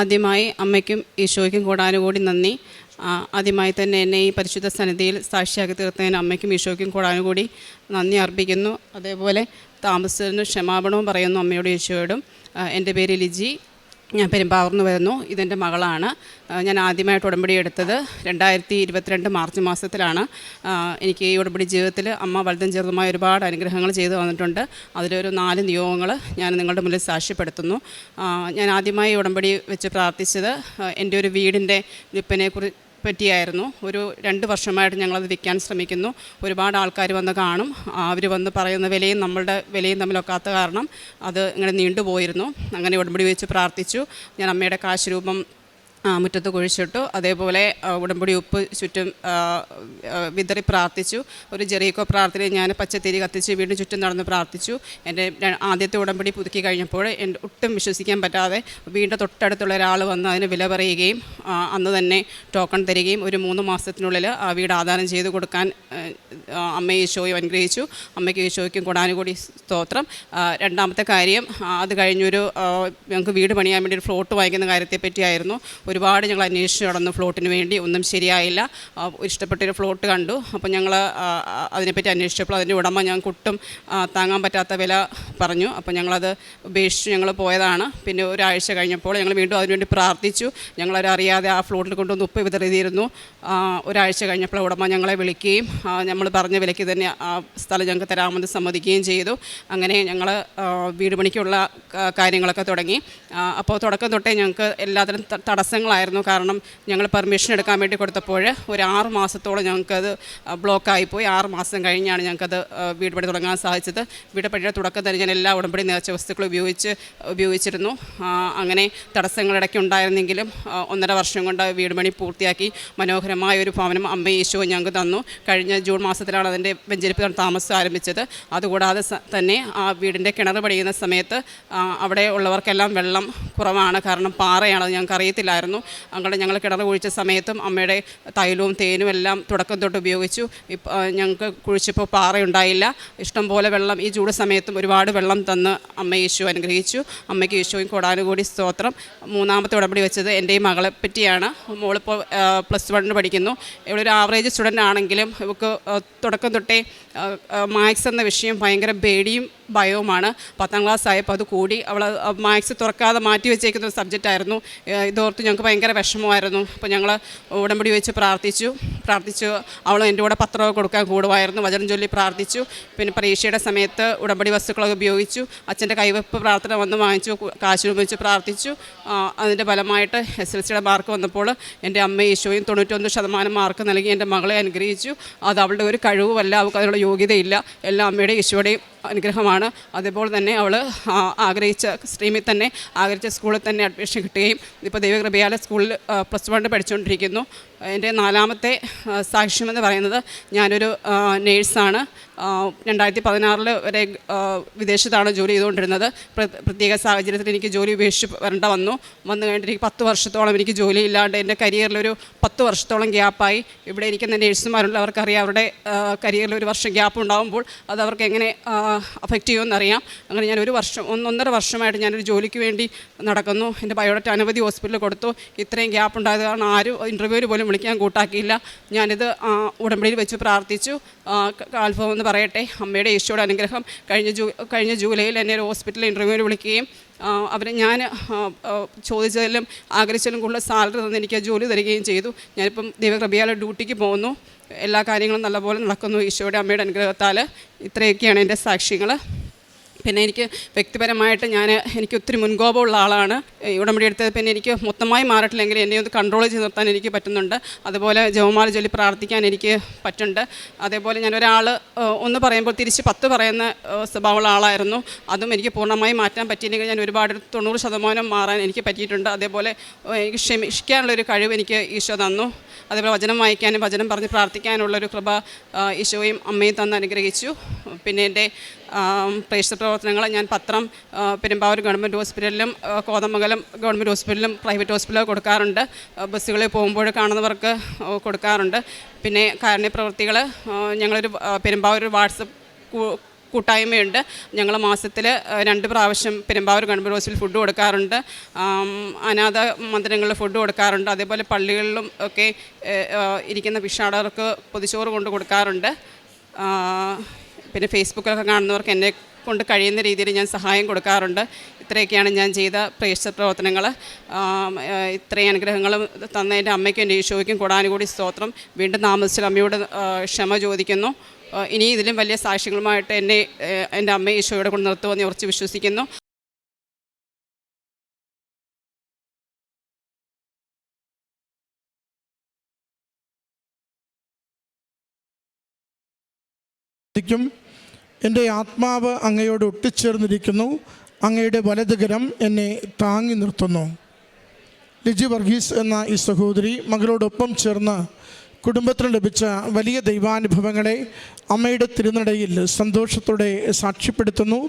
ആദ്യമായി അമ്മയ്ക്കും ഈശോയ്ക്കും കൂടാനുകൂടി നന്ദി. ആദ്യമായി തന്നെ എന്നെ ഈ പരിശുദ്ധ സന്നിധിയിൽ സാക്ഷിയാക്കി തീർത്തതിന് അമ്മയ്ക്കും ഈശോയ്ക്കും കൂടാനുകൂടി നന്ദി അർപ്പിക്കുന്നു. അതേപോലെ താമസത്തിന് ക്ഷമാപണവും പറയുന്നു അമ്മയോടും ഈശോയോടും. എന്റെ പേര് ലിജി. ഞാൻ പെരുമ്പാവൂർന്ന് വരുന്നു. ഇതെന്റെ മകളാണ്. ഞാൻ ആദ്യമായിട്ട് ഉടമ്പടി എടുത്തത് രണ്ടായിരത്തി ഇരുപത്തിരണ്ട് മാർച്ച് മാസത്തിലാണ്. എനിക്ക് ഈ ഉടമ്പടി ജീവിതത്തിൽ അമ്മ വലുതും ചെറുതുമായ ഒരുപാട് അനുഗ്രഹങ്ങൾ ചെയ്തു വന്നിട്ടുണ്ട് അതിലൊരു നാല് നിയോഗങ്ങൾ ഞാൻ നിങ്ങളുടെ മുന്നിൽ സാക്ഷ്യപ്പെടുത്തുന്നു. ഞാൻ ആദ്യമായി ഉടമ്പടി വെച്ച് പ്രാർത്ഥിച്ചത് എന്റെ ഒരു വീടിന്റെ വിൽപ്പനയെക്കുറിച്ച് കുറി പറ്റിയായിരുന്നു. ഒരു രണ്ട് വർഷമായിട്ട് ഞങ്ങളത് വിൽക്കാൻ ശ്രമിക്കുന്നു. ഒരുപാട് ആൾക്കാർ വന്ന് കാണും. അവർ വന്ന് പറയുന്ന വിലയും നമ്മളുടെ വിലയും തമ്മിലൊക്കാത്ത കാരണം അത് ഇങ്ങനെ നീണ്ടുപോയിരുന്നു. അങ്ങനെ ഉടമ്പടി വെച്ച് പ്രാർത്ഥിച്ചു. ഞാൻ അമ്മയുടെ കാശ് രൂപം മുറ്റത്ത് കുഴിച്ചിട്ടു. അതേപോലെ ഉടമ്പടി ഉപ്പ് ചുറ്റും വിതറി പ്രാർത്ഥിച്ചു. ഒരു ജെറീക്കോ പ്രാർത്ഥനയിൽ ഞാൻ പച്ചത്തിരി കത്തിച്ച് വീണ്ടും ചുറ്റും നടന്ന് പ്രാർത്ഥിച്ചു. എന്റെ ആദ്യത്തെ ഉടമ്പടി പുതുക്കി കഴിഞ്ഞപ്പോൾ എന്റെ ഒട്ടും വിശ്വസിക്കാൻ പറ്റാതെ വീണ്ടും തൊട്ടടുത്തുള്ള ഒരാൾ വന്ന് അതിന് വില പറയുകയും അന്ന് തന്നെ ടോക്കൺ തരികയും ഒരു മൂന്ന് മാസത്തിനുള്ളിൽ ആ വീട് ആദാനം ചെയ്ത് കൊടുക്കാൻ അമ്മ ഈശോയും അനുഗ്രഹിച്ചു. അമ്മയ്ക്ക് ഈശോയ്ക്കും കൊടാനുകൂടി സ്തോത്രം. രണ്ടാമത്തെ കാര്യം അത് കഴിഞ്ഞൊരു ഞങ്ങൾക്ക് വീട് പണിയാൻ വേണ്ടി ഒരു ഫ്ലോട്ട് വാങ്ങിക്കുന്ന കാര്യത്തെ പറ്റിയായിരുന്നു ഒരുപാട് ഞങ്ങൾ അന്വേഷിച്ച് നടന്നു. ഫ്ലോട്ടിന് വേണ്ടി ഒന്നും ശരിയായില്ല. ഇഷ്ടപ്പെട്ടൊരു ഫ്ലോട്ട് കണ്ടു. അപ്പോൾ ഞങ്ങൾ അതിനെപ്പറ്റി അന്വേഷിച്ചപ്പോൾ അതിന്റെ ഉടമ ഞാൻ കുട്ടും താങ്ങാൻ പറ്റാത്ത വില പറഞ്ഞു. അപ്പോൾ ഞങ്ങളത് ഉപേക്ഷിച്ച് ഞങ്ങൾ പോയതാണ്. പിന്നെ ഒരാഴ്ച കഴിഞ്ഞപ്പോൾ ഞങ്ങൾ വീണ്ടും അതിനുവേണ്ടി പ്രാർത്ഥിച്ചു. ഞങ്ങളൊരറിയാതെ ആ ഫ്ലോട്ടിൽ കൊണ്ടുവന്ന് ഉപ്പ് വിതറിയിരുന്നു ഒരാഴ്ച കഴിഞ്ഞപ്പോൾ ഉടമ ഞങ്ങളെ വിളിക്കുകയും നമ്മൾ പറഞ്ഞ വിലയ്ക്ക് തന്നെ ആ സ്ഥലം ഞങ്ങൾക്ക് തരാമെന്ന് സമ്മതിക്കുകയും ചെയ്തു. അങ്ങനെ ഞങ്ങൾ വീട് പണിക്കുള്ള കാര്യങ്ങളൊക്കെ തുടങ്ങി. അപ്പോൾ തുടക്കം തൊട്ടേ ഞങ്ങൾക്ക് എല്ലാത്തരം ത- തടസ്സങ്ങളായിരുന്നു കാരണം ഞങ്ങൾ പെർമിഷൻ എടുക്കാൻ വേണ്ടി കൊടുത്തപ്പോൾ ഒരു ആറ് മാസത്തോളം ഞങ്ങൾക്കത് ബ്ലോക്കായിപ്പോയി ആറ് മാസം കഴിഞ്ഞാണ് ഞങ്ങൾക്കത് വീട് പണി തുടങ്ങാൻ സാധിച്ചത്. വീട് പണിയുടെ തുടക്കം തന്നെ ഞാൻ എല്ലാ ഉടമ്പടി നേർച്ച വസ്തുക്കളും ഉപയോഗിച്ച് ഉപയോഗിച്ചിരുന്നു. അങ്ങനെ തടസ്സങ്ങളിടയ്ക്ക് ഉണ്ടായിരുന്നെങ്കിലും ഒന്നര വർഷം കൊണ്ട് വീട് പണി പൂർത്തിയാക്കി മനോഹരമായ ഒരു ഭവനം അമ്മ യേശു ഞങ്ങൾക്ക് തന്നു. കഴിഞ്ഞ ജൂൺ മാസത്തിലാണ് അതിന്റെ വെഞ്ചരിപ്പ് താമസം ആരംഭിച്ചത്. അതുകൂടാതെ തന്നെ ആ വീടിന്റെ കിണർ പണിയുന്ന സമയത്ത് അവിടെ ഉള്ളവർക്കെല്ലാം വെള്ളം കുറവാണ്. കാരണം പാറയാണ് ഞങ്ങൾക്ക് അറിയത്തില്ലായിരുന്നു അങ്ങനെ ഞങ്ങൾ കിണർ കുഴിച്ച സമയത്തും അമ്മയുടെ തൈലവും തേനും എല്ലാം തുടക്കം തൊട്ട് ഉപയോഗിച്ചു. ഞങ്ങൾക്ക് കുഴിച്ചപ്പോൾ പാറയുണ്ടായില്ല. ഇഷ്ടംപോലെ വെള്ളം ഈ ചൂട് സമയത്തും ഒരുപാട് വെള്ളം തന്ന് അമ്മ യേശു അനുഗ്രഹിച്ചു. അമ്മയ്ക്ക് യേശുവും കൊടാനുകൂടി സ്തോത്രം. മൂന്നാമത്തെ ഉടമ്പടി വെച്ചത് എന്റെ ഈ മകളെ പറ്റിയാണ്. മോളിപ്പോൾ പ്ലസ് വണ്ണിന് പഠിക്കുന്നു. ഇവളൊരു ആവറേജ് സ്റ്റുഡന്റ് ആണെങ്കിലും ഇവൾക്ക് തുടക്കം തൊട്ടേ മാത്സ് എന്ന വിഷയം ഭയങ്കര പേടിയും ഭയവുമാണ്. പത്താം ക്ലാസ് ആയപ്പോൾ അത് കൂടി അവൾ മാത്സ് തുറക്കാതെ മാറ്റി വെച്ചേക്കുന്ന സബ്ജക്റ്റായിരുന്നു. ഇതോർത്ത് ഞങ്ങൾക്ക് ഭയങ്കര വിഷമമായിരുന്നു. അപ്പോൾ ഞങ്ങൾ ഉടമ്പടി വെച്ച് പ്രാർത്ഥിച്ചു. പ്രാർത്ഥിച്ചു. അവൾ എന്റെ കൂടെ പത്രമൊക്കെ കൊടുക്കാൻ കൂടുമായിരുന്നു. വചനം ചൊല്ലി പ്രാർത്ഥിച്ചു. പിന്നെ പരീക്ഷയുടെ സമയത്ത് ഉടമ്പടി വസ്തുക്കളൊക്കെ ഉപയോഗിച്ചു. അച്ഛന്റെ കൈവെപ്പ് പ്രാർത്ഥന വന്ന് വാങ്ങിച്ചു. കാശ് ഉപയോഗിച്ച് പ്രാർത്ഥിച്ചു. അതിന്റെ ഫലമായിട്ട് എസ് എൽ സിയുടെ മാർക്ക് വന്നപ്പോൾ എന്റെ അമ്മ ഈശോയും തൊണ്ണൂറ്റൊന്ന് ശതമാനം മാർക്ക് നൽകി എന്റെ മകളെ അനുഗ്രഹിച്ചു. അത് അവളുടെ ഒരു കഴിവുമല്ല. അവൾക്ക് അതിനുള്ള യോഗ്യതയില്ല. എല്ലാം അമ്മയുടെയും ഈശോയുടെയും അനുഗ്രഹമാണ്. അതേപോലെ തന്നെ അവൾ ആഗ്രഹിച്ച സ്ട്രീമിൽ തന്നെ ആഗ്രഹിച്ച സ്കൂളിൽ തന്നെ അഡ്മിഷൻ കിട്ടുകയും ഇപ്പോൾ ദൈവകൃപയാല സ്കൂളിൽ പ്ലസ് വണ്ണിൽ പഠിച്ചുകൊണ്ടിരിക്കുന്നു. എന്റെ നാലാമത്തെ സാക്ഷ്യമെന്ന് പറയുന്നത് ഞാനൊരു നേഴ്സാണ്. രണ്ടായിരത്തി പതിനാറിൽ വരെ വിദേശത്താണ് ജോലി ചെയ്തുകൊണ്ടിരുന്നത്. പ്ര- പ്രത്യേക സാഹചര്യത്തിൽ എനിക്ക് ജോലി ഉപേക്ഷിച്ച് വരേണ്ട വന്നു. വന്നു കഴിഞ്ഞിട്ട് എനിക്ക് പത്ത് വർഷത്തോളം എനിക്ക് ജോലി ഇല്ലാണ്ട് എന്റെ കരിയറിലൊരു പത്ത് വർഷത്തോളം ഗ്യാപ്പായി. ഇവിടെ ഇരിക്കുന്ന നേഴ്സുമാരുള്ള അവർക്കറിയാം അവരുടെ കരിയറിൽ ഒരു വർഷം ഗ്യാപ്പ് ഉണ്ടാകുമ്പോൾ അത് അവർക്ക് എങ്ങനെ അഫക്റ്റ് ചെയ്യുമെന്നറിയാം അങ്ങനെ ഞാൻ ഒരു വർഷം ഒന്നൊന്നര വർഷമായിട്ട് ഞാനൊരു ജോലിക്ക് വേണ്ടി നടക്കുന്നു. എന്റെ ബയോഡാറ്റ അനവധി ഹോസ്പിറ്റലിൽ കൊടുത്തു. ഇത്രയും ഗ്യാപ്പ് ഉണ്ടായത് കാരണം ആരും ഇന്റർവ്യൂവിൽ പോലും വിളിക്കാൻ കൂട്ടാക്കിയില്ല. ഞാനിത് ഉടമ്പടിയിൽ വെച്ച് പ്രാർത്ഥിച്ചു. കാൽഭവം എന്ന് പറയട്ടെ അമ്മയുടെ ഈശോയുടെ അനുഗ്രഹം. കഴിഞ്ഞ ജൂ കഴിഞ്ഞ ജൂലൈയിൽ എന്നെ ഒരു ഹോസ്പിറ്റലിൽ ഇന്റർവ്യൂവിന് വിളിക്കുകയും അവരെ ഞാൻ ചോദിച്ചതിലും ആഗ്രഹിച്ചതിലും കൂടുതൽ സാലറി തന്ന് എനിക്ക് ജോലി തരികയും ചെയ്തു. ഞാനിപ്പം ദൈവകൃപയാലെ ഡ്യൂട്ടിക്ക് പോകുന്നു. എല്ലാ കാര്യങ്ങളും നല്ലപോലെ നടക്കുന്നു. ഈശോയുടെ അമ്മയുടെ അനുഗ്രഹത്താൽ ഇത്രയൊക്കെയാണ് എന്റെ സാക്ഷ്യങ്ങൾ. പിന്നെ എനിക്ക് വ്യക്തിപരമായിട്ട് ഞാൻ എനിക്ക് ഒത്തിരി മുൻകോപമുള്ള ആളാണ്. ഉടമ്പടി എടുത്തത് പിന്നെ എനിക്ക് മൊത്തമായി മാറിയിട്ടില്ലെങ്കിൽ എന്നെ ഒന്ന് കൺട്രോൾ ചെയ്ത് നിർത്താൻ എനിക്ക് പറ്റുന്നുണ്ട്. അതുപോലെ ജവമാല ചൊല്ലി പ്രാർത്ഥിക്കാൻ എനിക്ക് പറ്റുന്നുണ്ട്. അതേപോലെ ഞാൻ ഒരാൾ ഒന്ന് പറയുമ്പോൾ തിരിച്ച് പത്ത് പറയുന്ന സ്വഭാവമുള്ള ആളായിരുന്നു. അതും എനിക്ക് പൂർണമായി മാറ്റാൻ പറ്റിയില്ലെങ്കിൽ ഞാൻ ഒരുപാട് ഒരു തൊണ്ണൂറ് ശതമാനം മാറാൻ എനിക്ക് പറ്റിയിട്ടുണ്ട്. അതേപോലെ എനിക്ക് ക്ഷമിക്കാനുള്ളൊരു കഴിവ് എനിക്ക് ഈശോ തന്നു. അതേപോലെ വചനം വായിക്കാനും വചനം പറഞ്ഞ് പ്രാർത്ഥിക്കാനുള്ളൊരു കൃപ ഈശോയും അമ്മയും തന്ന് അനുഗ്രഹിച്ചു. പിന്നെ എന്റെ പ്രേക്ഷിത പ്രവർത്തനങ്ങൾ ഞാൻ പത്രം പെരുമ്പാവൂർ ഗവൺമെന്റ് ഹോസ്പിറ്റലിലും കോതമംഗലം ഗവൺമെന്റ് ഹോസ്പിറ്റലിലും പ്രൈവറ്റ് ഹോസ്പിറ്റലിലും കൊടുക്കാറുണ്ട്. ബസ്സുകളിൽ പോകുമ്പോൾ കാണുന്നവർക്ക് കൊടുക്കാറുണ്ട്. പിന്നെ കാരുണ്യ പ്രവർത്തികൾ ഞങ്ങളൊരു പെരുമ്പാവൂർ വാട്സപ്പ് കൂട്ടായ്മയുണ്ട്. ഞങ്ങൾ മാസത്തിൽ രണ്ട് പ്രാവശ്യം പെരുമ്പാവൂർ ഗവൺമെന്റ് ഹോസ്പിറ്റലിൽ ഫുഡ് കൊടുക്കാറുണ്ട്. അനാഥ മന്ദിരങ്ങളിൽ ഫുഡ് കൊടുക്കാറുണ്ട്. അതേപോലെ പള്ളികളിലും ഒക്കെ ഇരിക്കുന്ന ഭിക്ഷാടകർക്ക് പൊതിച്ചോറ് കൊണ്ട് കൊടുക്കാറുണ്ട്. പിന്നെ ഫേസ്ബുക്കിലൊക്കെ കാണുന്നവർക്ക് എന്നെ കൊണ്ട് കഴിയുന്ന രീതിയിൽ ഞാൻ സഹായം കൊടുക്കാറുണ്ട്. ഇത്രയൊക്കെയാണ് ഞാൻ ചെയ്ത പ്രേക്ഷക പ്രവർത്തനങ്ങൾ. ഇത്രയും അനുഗ്രഹങ്ങളും തന്ന എന്റെ അമ്മയ്ക്കും എന്റെ ഈശോയ്ക്കും കൂടാനുകൂടി സ്തോത്രം. വീണ്ടും താമസിച്ചാൽ അമ്മയോട് ക്ഷമ ചോദിക്കുന്നു. ഇനി ഇതിലും വലിയ സാക്ഷ്യങ്ങളുമായിട്ട് എന്നെ എന്റെ അമ്മ ഈശോയുടെ കൊണ്ട് നിർത്തുമെന്ന് ഉറച്ച് വിശ്വസിക്കുന്നു. ിക്കും എന്റെ ആത്മാവ് അങ്ങയോട് ഒട്ടിച്ചേർന്നിരിക്കുന്നു. അങ്ങയുടെ വലതുകരം എന്നെ താങ്ങി നിർത്തുന്നു. ലിജി വർഗീസ് എന്ന ഈ സഹോദരി മകളോടൊപ്പം ചേർന്ന് കുടുംബത്തിന് ലഭിച്ച വലിയ ദൈവാനുഭവങ്ങളെ അമ്മയുടെ തിരുനടയിൽ സന്തോഷത്തോടെ സാക്ഷ്യപ്പെടുത്തുന്നു.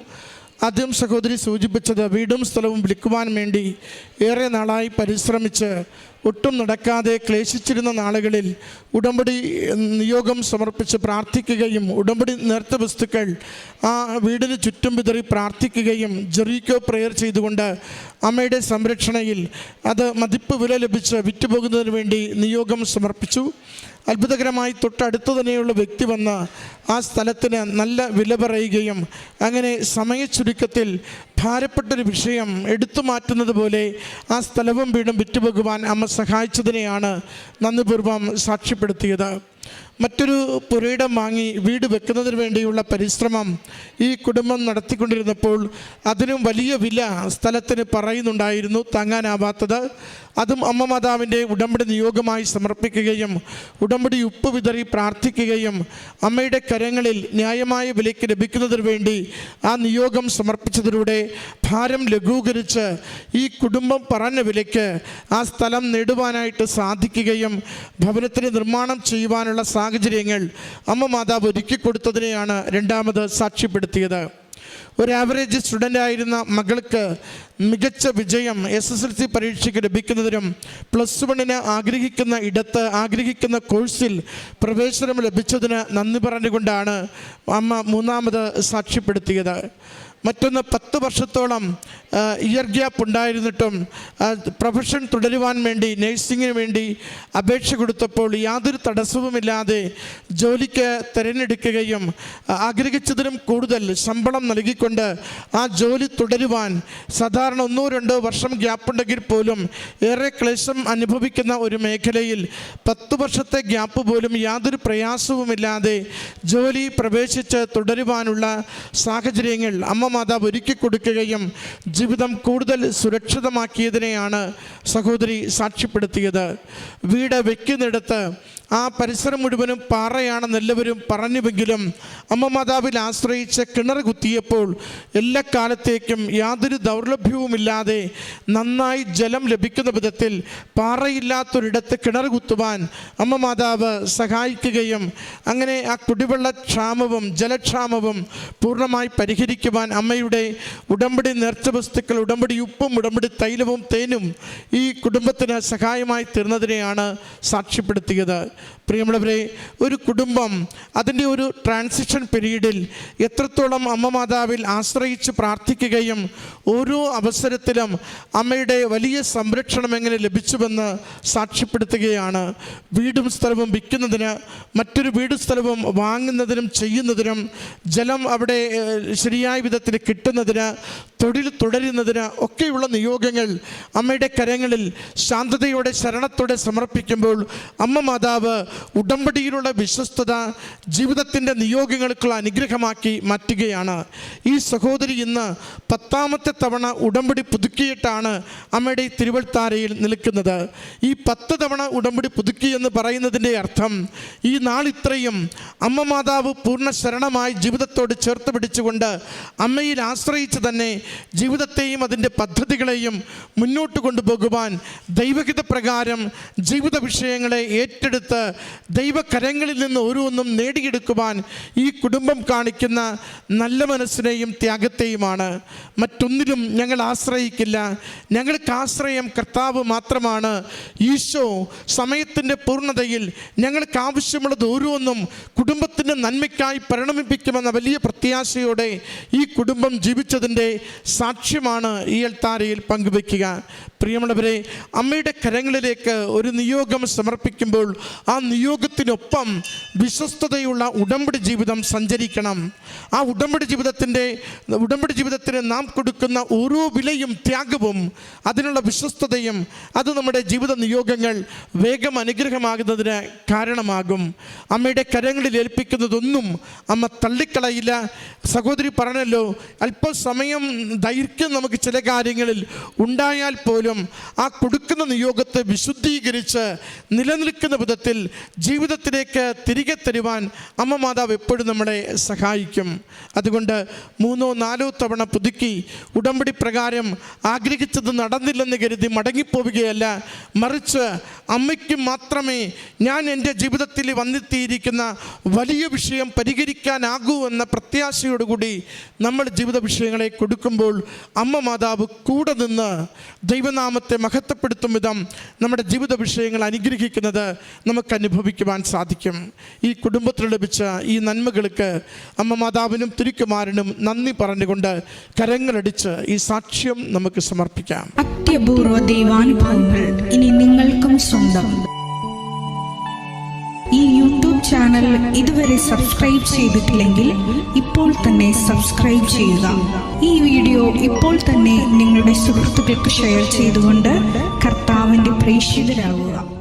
ആദ്യം സഹോദരി സൂചിപ്പിച്ചത് വീടും സ്ഥലവും വിളിക്കുവാൻ വേണ്ടി ഏറെ നാളായി പരിശ്രമിച്ച് ഒട്ടും നടക്കാതെ ക്ലേശിച്ചിരുന്ന നാളുകളിൽ ഉടമ്പടി നിയോഗം സമർപ്പിച്ച് പ്രാർത്ഥിക്കുകയും ഉടമ്പടി നേർത്ത വസ്തുക്കൾ ആ വീടിന് ചുറ്റും വിതറി പ്രാർത്ഥിക്കുകയും ജെറീക്കോ പ്രെയർ ചെയ്തുകൊണ്ട് അമ്മയുടെ സംരക്ഷണയിൽ അത് മതിപ്പ് വില ലഭിച്ച് വിറ്റുപോകുന്നതിന് വേണ്ടി നിയോഗം സമർപ്പിച്ചു. അത്ഭുതകരമായി തൊട്ടടുത്തു തന്നെയുള്ള വ്യക്തി വന്ന് ആ സ്ഥലത്തിന് നല്ല വില പറയുകയും അങ്ങനെ സമയച്ചുരുക്കത്തിൽ ഭാരപ്പെട്ടൊരു വിഷയം എടുത്തു മാറ്റുന്നത് പോലെ ആ സ്ഥലവും വീടും വിറ്റുപോകുവാൻ അമ്മ സഹായിച്ചതിനെയാണ് നന്ദിപൂർവം സാക്ഷ്യപ്പെടുത്തിയത്. മറ്റൊരു പുരയിടം വാങ്ങി വീട് വെക്കുന്നതിന് വേണ്ടിയുള്ള പരിശ്രമം ഈ കുടുംബം നടത്തിക്കൊണ്ടിരുന്നപ്പോൾ അതിനും വലിയ വില സ്ഥലത്തിന് പറയുന്നുണ്ടായിരുന്നു താങ്ങാനാവാത്തത്. അതും അമ്മ മാതാവിന്റെ ഉടമ്പടി നിയോഗമായി സമർപ്പിക്കുകയും ഉടമ്പടി ഉപ്പ് വിതറി പ്രാർത്ഥിക്കുകയും അമ്മയുടെ കരങ്ങളിൽ ന്യായമായ വിലയ്ക്ക് ലഭിക്കുന്നതിന് വേണ്ടി ആ നിയോഗം സമർപ്പിച്ചതിലൂടെ ഭാരം ലഘൂകരിച്ച് ഈ കുടുംബം പറഞ്ഞ വിലയ്ക്ക് ആ സ്ഥലം നേടുവാനായിട്ട് സാധിക്കുകയും ഭവനത്തിന് നിർമ്മാണം ചെയ്യുവാനുള്ള സാഹചര്യങ്ങൾ അമ്മ മാതാവ് ഒരുക്കി കൊടുത്തതിനെയാണ് രണ്ടാമത് സാക്ഷ്യപ്പെടുത്തിയത്. ഒരു ആവറേജ് സ്റ്റുഡന്റ് ആയിരുന്ന മകൾക്ക് മികച്ച വിജയം എസ് എസ് എൽ സി പരീക്ഷയ്ക്ക് ലഭിക്കുന്നതിനും പ്ലസ് വണ്ണിന് ആഗ്രഹിക്കുന്ന ഇടത്ത് ആഗ്രഹിക്കുന്ന കോഴ്സിൽ പ്രവേശനം ലഭിച്ചതിന് നന്ദി പറഞ്ഞുകൊണ്ടാണ് അമ്മ മൂന്നാമത് സാക്ഷ്യപ്പെടുത്തിയത്. മറ്റൊന്ന് പത്ത് വർഷത്തോളം ഇയർ ഗ്യാപ്പ് ഉണ്ടായിരുന്നിട്ടും പ്രൊഫഷൻ തുടരുവാൻ വേണ്ടി നഴ്സിങ്ങിന് വേണ്ടി അപേക്ഷ കൊടുത്തപ്പോൾ യാതൊരു തടസ്സവുമില്ലാതെ ജോലിക്ക് തിരഞ്ഞെടുക്കുകയും ആഗ്രഹിച്ചതിലും കൂടുതൽ ശമ്പളം നൽകിക്കൊണ്ട് ആ ജോലി തുടരുവാൻ സാധാരണ ഒന്നോ രണ്ടോ വർഷം ഗ്യാപ്പുണ്ടെങ്കിൽ പോലും ഏറെ ക്ലേശം അനുഭവിക്കുന്ന ഒരു മേഖലയിൽ പത്ത് വർഷത്തെ ഗ്യാപ്പ് പോലും യാതൊരു പ്രയാസവുമില്ലാതെ ജോലി പ്രവേശിച്ച് തുടരുവാനുള്ള സാഹചര്യങ്ങൾ അമ്മ മാതാവ് ഒരുക്കി കൊടുക്കുകയും ജീവിതം കൂടുതൽ സുരക്ഷിതമാക്കിയതിനെയാണ് സഹോദരി സാക്ഷ്യപ്പെടുത്തിയത്. വീട് വെക്കുന്നിടത്ത് ആ പരിസരം മുഴുവനും പാറയാണെന്ന് എല്ലാവരും പറഞ്ഞുവെങ്കിലും അമ്മ മാതാവിൽ ആശ്രയിച്ച കിണർ കുത്തിയപ്പോൾ എല്ലാ കാലത്തേക്കും യാതൊരു ദൗർലഭ്യവുമില്ലാതെ നന്നായി ജലം ലഭിക്കുന്ന വിധത്തിൽ പാറയില്ലാത്തൊരിടത്ത് കിണർ കുത്തുവാൻ അമ്മ മാതാവ് സഹായിക്കുകയും അങ്ങനെ ആ കുടിവെള്ള ക്ഷാമവും ജലക്ഷാമവും പൂർണമായി പരിഹരിക്കുവാൻ അമ്മയുടെ ഉടമ്പടി നേർച്ച വസ്തുക്കൾ ഉടമ്പടി ഉപ്പും ഉടമ്പടി തൈലവും തേനും ഈ കുടുംബത്തിന് സഹായമായി തീർന്നതിനെയാണ് സാക്ഷ്യപ്പെടുത്തിയത്. പ്രിയമുള്ളവരെ ഒരു കുടുംബം അതിന്റെ ഒരു ട്രാൻസിഷൻ പീരീഡിൽ എത്രത്തോളം അമ്മ മാതാവിൽ ആശ്രയിച്ച് പ്രാർത്ഥിക്കുകയും ഓരോ അവസരത്തിലും അമ്മയുടെ വലിയ സംരക്ഷണം എങ്ങനെ ലഭിച്ചുവെന്ന് സാക്ഷ്യപ്പെടുത്തുകയാണ്. വീടും സ്ഥലവും വിൽക്കുന്നതിന് മറ്റൊരു വീടും സ്ഥലവും വാങ്ങുന്നതിനും ചെയ്യുന്നതിനും ജലം അവിടെ ശരിയായ വിധത്തിൽ കിട്ടുന്നതിന് തൊഴിൽ തുടരുന്നതിന് ഒക്കെയുള്ള നിയോഗങ്ങൾ അമ്മയുടെ കരങ്ങളിൽ ശാന്തതയോടെ ശരണത്തോടെ സമർപ്പിക്കുമ്പോൾ അമ്മ മാതാവ് ഉടമ്പടിയിലുള്ള വിശ്വസ്തത ജീവിതത്തിന്റെ നിയോഗങ്ങൾക്കുള്ള അനുഗ്രഹമാക്കി മാറ്റുകയാണ്. ഈ സഹോദരി ഇന്ന് പത്താമത്തെ തവണ ഉടമ്പടി പുതുക്കിയിട്ടാണ് അമ്മയുടെ ഈ തിരുവൾത്താരയിൽ നിൽക്കുന്നത്. ഈ പത്ത് തവണ ഉടമ്പടി പുതുക്കി എന്ന് പറയുന്നതിന്റെ അർത്ഥം ഈ നാളിത്രയും അമ്മ മാതാവ് പൂർണ ശരണമായി ജീവിതത്തോട് ചേർത്ത് പിടിച്ചുകൊണ്ട് അമ്മയിൽ ആശ്രയിച്ച് തന്നെ ജീവിതത്തെയും അതിന്റെ പദ്ധതികളെയും മുന്നോട്ട് കൊണ്ടുപോകുവാൻ ദൈവഹിത പ്രകാരം ജീവിത വിഷയങ്ങളെ ഏറ്റെടുത്ത് ദൈവകരങ്ങളിൽ നിന്ന് ഓരോന്നും നേടിയെടുക്കുവാൻ ഈ കുടുംബം കാണിക്കുന്ന നല്ല മനസ്സിനെയും ത്യാഗത്തെയുമാണ്. മറ്റൊന്നിലും ഞങ്ങൾ ആശ്രയിക്കില്ല. ഞങ്ങൾക്ക് ആശ്രയം കർത്താവ് മാത്രമാണ്. ഈശോ സമയത്തിന്റെ പൂർണതയിൽ ഞങ്ങൾക്ക് ആവശ്യമുള്ളത് ഓരോന്നും കുടുംബ കുടുംബത്തിന്റെ നന്മയ്ക്കായി പരിണമിപ്പിക്കുമെന്ന വലിയ പ്രത്യാശയോടെ ഈ കുടുംബം ജീവിച്ചതിന്റെ സാക്ഷ്യമാണ് ഈ എൽത്താരയിൽ പങ്കുവയ്ക്കുക. പ്രിയമുള്ളവരെ അമ്മയുടെ കരങ്ങളിലേക്ക് ഒരു നിയോഗം സമർപ്പിക്കുമ്പോൾ ആ നിയോഗത്തിനൊപ്പം വിശ്വസ്തതയുള്ള ഉടമ്പടി ജീവിതം സഞ്ചരിക്കണം. ആ ഉടമ്പടി ജീവിതത്തിന്റെ ഉടമ്പടി ജീവിതത്തിന് നാം കൊടുക്കുന്ന ഓരോ വിലയും ത്യാഗവും അതിനുള്ള വിശ്വസ്തതയും അത് നമ്മുടെ ജീവിത നിയോഗങ്ങൾ വേഗം അനുഗ്രഹമാകുന്നതിന് കാരണമാകും. അമ്മയുടെ കരങ്ങളിൽ ഏൽപ്പിക്കുന്നതൊന്നും അമ്മ തള്ളിക്കളയില്ല. സഹോദരി പറഞ്ഞല്ലോ അല്പസമയം ദൈർഘ്യം നമുക്ക് ചില കാര്യങ്ങളിൽ ഉണ്ടായാൽ പോലും ആ കൊടുക്കുന്ന നിയോഗത്തെ വിശുദ്ധീകരിച്ച് നിലനിൽക്കുന്ന വിധത്തിൽ ജീവിതത്തിലേക്ക് തിരികെ തരുവാൻ അമ്മ മാതാവ് എപ്പോഴും നമ്മളെ സഹായിക്കും. അതുകൊണ്ട് മൂന്നോ നാലോ തവണ പുതുക്കി ഉടമ്പടി പ്രകാരം ആഗ്രഹിച്ചത് നടന്നില്ലെന്ന് കരുതി മടങ്ങിപ്പോവുകയല്ല. മറിച്ച് അമ്മയ്ക്ക് മാത്രമേ ഞാൻ എന്റെ ജീവിതത്തിൽ വന്നെത്തിയിരിക്കുന്ന വലിയ വിഷയം പരിഹരിക്കാനാകൂ എന്ന പ്രത്യാശയോടുകൂടി നമ്മൾ ജീവിത വിഷയങ്ങളെ കൊടുക്കുമ്പോൾ അമ്മ മാതാവ് കൂടെ നിന്ന് ദൈവനാമത്തെ മഹത്വപ്പെടുത്തും വിധം നമ്മുടെ ജീവിത വിഷയങ്ങൾ അനുഗ്രഹിക്കുന്നത് നമുക്ക് അനുഭവിക്കുവാൻ സാധിക്കും. ഈ കുടുംബത്തിൽ ലഭിച്ച ഈ നന്മകൾക്ക് അമ്മ മാതാവിനും തിരുക്കുമാരനും നന്ദി പറഞ്ഞുകൊണ്ട് കരങ്ങളടിച്ച് ഈ സാക്ഷ്യം നമുക്ക് സമർപ്പിക്കാം. അത്യപൂർവ ദൈവാനുഭവങ്ങൾ ഇനി നിങ്ങൾക്കും സ്വന്തം. ഈ യൂട്യൂബ് ചാനൽ ഇതുവരെ സബ്സ്ക്രൈബ് ചെയ്തിട്ടില്ലെങ്കിൽ ഇപ്പോൾ തന്നെ സബ്സ്ക്രൈബ് ചെയ്യുക. ഈ വീഡിയോ ഇപ്പോൾ തന്നെ നിങ്ങളുടെ സുഹൃത്തുക്കൾക്ക് ഷെയർ ചെയ്തുകൊണ്ട് കർത്താവിന്റെ പ്രേക്ഷിതരാകുക.